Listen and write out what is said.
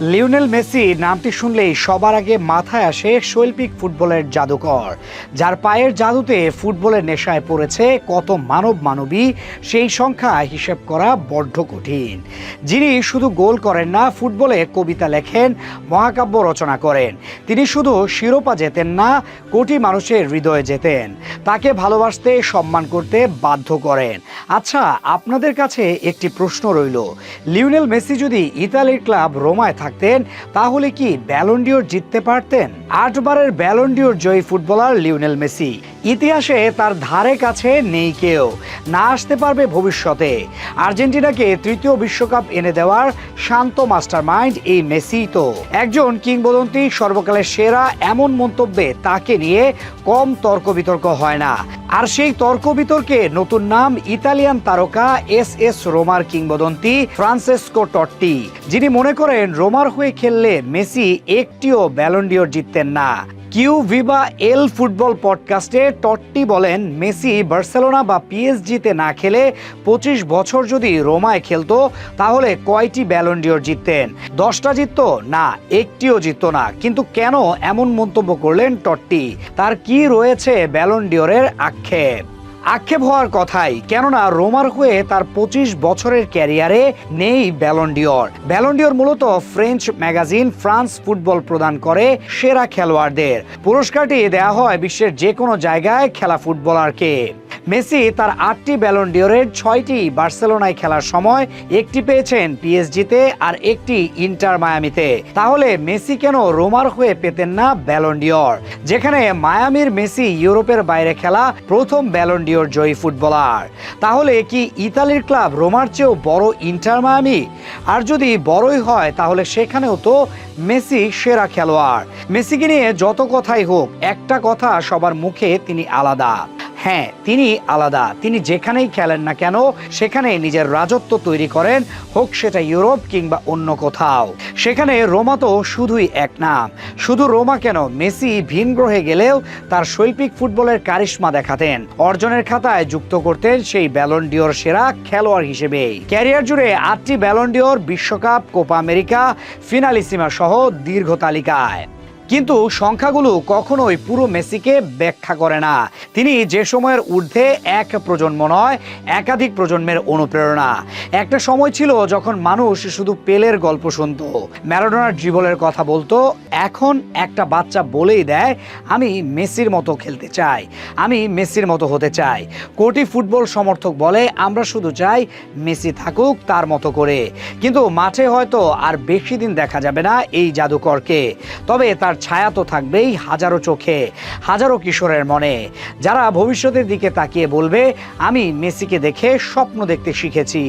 Lionel Messi নামটি শুনলেই সবার আগে মাথায় আসে শৈল্পিক ফুটবলের জাদুকর, যার পায়ের জাদুতে ফুটবলের নেশায় পড়েছে কত মানব মানবী সেই সংখ্যা হিসেব করা বড্ড কঠিন। যিনি শুধু গোল করেন না, ফুটবলে কবিতা লেখেন, মহাকাব্য রচনা করেন। তিনি শুধু শিরোপা জেতেন না, কোটি মানুষের হৃদয়ে যেতেন তাকে ভালোবাসতে, সম্মান করতে বাধ্য করেন। আচ্ছা আপনাদের কাছে একটি প্রশ্ন রইল। লিওনেল মেসি যদি ইতালির ক্লাব রোমায় থাকতেন, তাহলে কি ব্যালন্ডিওর জিততে পারতেন? আটবারের ব্যালন্ডিওর জয়ী ফুটবলার লিওনেল মেসি। ইতিহাসে তার ধারে কাছে নেই কেউ। না আসতে পারবে ভবিষ্যতে। আর্জেন্টিনাকে তৃতীয় বিশ্বকাপ এনে দেওয়ার শান্ত মাস্টারমাইন্ড এই মেসি তো। একজন কিংবদন্তি, সর্বকালের সেরা এমন মন্তব্যে তাকে নিয়ে কম তর্ক বিতর্ক হয় না। আর সেই তর্ক বিতর্কে নতুন নাম ইতালিয়ান তারকা এস এস রোমার কিংবদন্তি ফ্রান্সেসকো টট্টি যিনি মনে করেন রোমার হয়ে খেললে মেসি একটিও ব্যালন্ডিওর জিততেন না। কিউ ভিভা এল ফুটবল পডকাস্টে টট্টি বলেন, মেসি বার্সেলোনা বা পিএসজিতে না খেলে পঁচিশ বছর যদি রোমায় খেলতো, তাহলে কয়টি ব্যালন্ডিওর জিততেন? দশটা জিততো? না, একটিও জিততো না। কিন্তু কেন এমন মন্তব্য করলেন টট্টি? তার কি রয়েছে ব্যালন্ডিওরের আক্ষেপ? আক্ষেপ হওয়ার কথাই। কেননা রোমার হয়ে তার পঁচিশ বছরের ক্যারিয়ারে নেই ব্যালন্ডিওর ব্যালন্ডিওর মূলত ফ্রেঞ্চ ম্যাগাজিন ফ্রান্স ফুটবল প্রদান করে সেরা খেলোয়াড়দের। পুরস্কারটি দেয়া হয় বিশ্বের যে কোনো জায়গায় খেলা ফুটবলারকে মেসি তার আটটি ব্যালন্ডিওরের ছয়টি বার্সেলোনায় খেলার সময় একটি পেয়েছেন পিএসজিতে আর একটি ইন্টার মায়ামিতে তাহলে মেসি কেন রোমার হয়ে পেতেন না ব্যালন্ডিওর যেখানে মায়ামির মেসি ইউরোপের বাইরে খেলা প্রথম ব্যালন্ডিওর জয়ী ফুটবলার। তাহলে কি ইতালির ক্লাব রোমার চেয়েও বড় ইন্টার মায়ামি আর যদি বড়ই হয়, তাহলে সেখানেও তো মেসি সেরা খেলোয়াড়। মেসিকে নিয়ে যত কথাই হোক, একটা কথা সবার মুখে তিনি আলাদা। হ্যাঁ তিনি আলাদা। তিনি যেখানেই খেলেন না কেন, সেখানে নিজের রাজত্ব তৈরি করেন, হোক সেটা ইউরোপ কিংবা অন্য কোথাও। সেখানে রোমা তো শুধুই এক নাম। শুধু রোমা কেন, মেসি ভিন গ্রহে গেলেও তার শৈল্পিক ফুটবলের কারিশ্মা দেখাতেন। অর্জনের খাতায় যুক্ত করতেন সেই ব্যালন্ডিওর সেরা খেলোয়াড় হিসেবে ক্যারিয়ার জুড়ে আটটি ব্যালন্ডিওর বিশ্বকাপ, কোপা আমেরিকা, ফিনালিসিমা সহ দীর্ঘ তালিকায়। কিন্তু সংখ্যাগুলো কখনোই পুরো মেসিকে ব্যাখ্যা করে না। তিনি যে সময়ের ঊর্ধ্বে এক প্রজন্ম নয়, একাধিক প্রজন্মের অনুপ্রেরণা। একটা সময় ছিল যখন মানুষ শুধু পেলের গল্প শুনত। ম্যারাডোনার জীবনের কথা বলতো, এখন একটা বাচ্চা বলেই দেয়, আমি মেসির মতো খেলতে চাই, আমি মেসির মতো হতে চাই। কোটি ফুটবল সমর্থক বলে, আমরা শুধু চাই মেসি থাকুক তার মতো করে। কিন্তু মাঠে হয়তো আর বেশি দিন দেখা যাবে না এই জাদুকরকে। তবে তার ছায়া তো থাকবেই হাজারো চোখে, হাজারো কিশোরের মনে। যারা ভবিষ্যতের দিকে তাকিয়ে বলবে, আমি মেসিকে দেখে স্বপ্ন দেখতে শিখেছি।